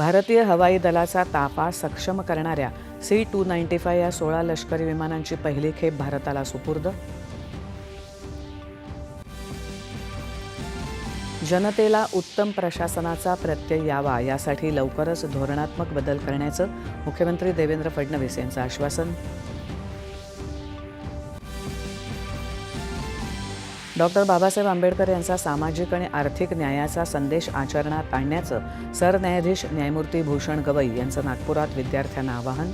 भारतीय हवाई दलाचा ताफा सक्षम करणाऱ्या सी टू नाईन्टी फाय या सोळा लष्करी विमानांची पहिली खेप भारताला सुपूर्द. जनतेला उत्तम प्रशासनाचा प्रत्यय यावा यासाठी लवकरच धोरणात्मक बदल करण्याचं मुख्यमंत्री देवेंद्र फडणवीस यांचं आश्वासन. डॉक्टर बाबासाहेब आंबेडकर यांचा सामाजिक आणि आर्थिक न्यायाचा संदेश आचरणात आणण्याचं सरन्यायाधीश न्यायमूर्ती भूषण गवई यांचं नागपुरात विद्यार्थ्यांना आवाहन.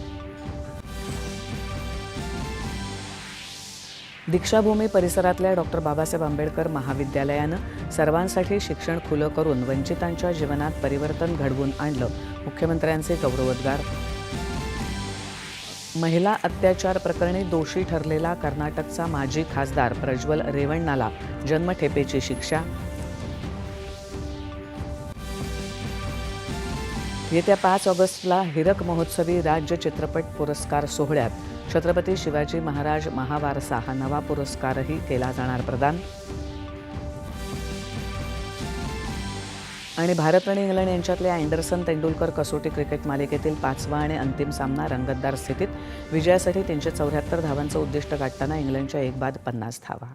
दीक्षाभूमी परिसरातल्या डॉक्टर बाबासाहेब आंबेडकर महाविद्यालयानं सर्वांसाठी शिक्षण खुलं करून वंचितांच्या जीवनात परिवर्तन घडवून आणलं मुख्यमंत्र्यांचे गौरवोद्गार. महिला अत्याचार प्रकरणी दोषी ठरलेला कर्नाटकचा माजी खासदार प्रज्वल रेवण्णाला जन्मठेपेची शिक्षा. येत्या पाच ऑगस्टला हिरक महोत्सवी राज्य चित्रपट पुरस्कार सोहळ्यात छत्रपती शिवाजी महाराज महावारसा हा नवा पुरस्कारही केला जाणार प्रदान. आणि भारत आणि इंग्लंड यांच्यातल्या अँडरसन तेंडुलकर कसोटी क्रिकेट मालिकेतील पाचवा आणि अंतिम सामना रंगतदार स्थितीत. विजयासाठी तीनशे चौऱ्याहत्तर धावांचं उद्दिष्ट गाठताना इंग्लंडच्या एक बाद पन्नास धावा.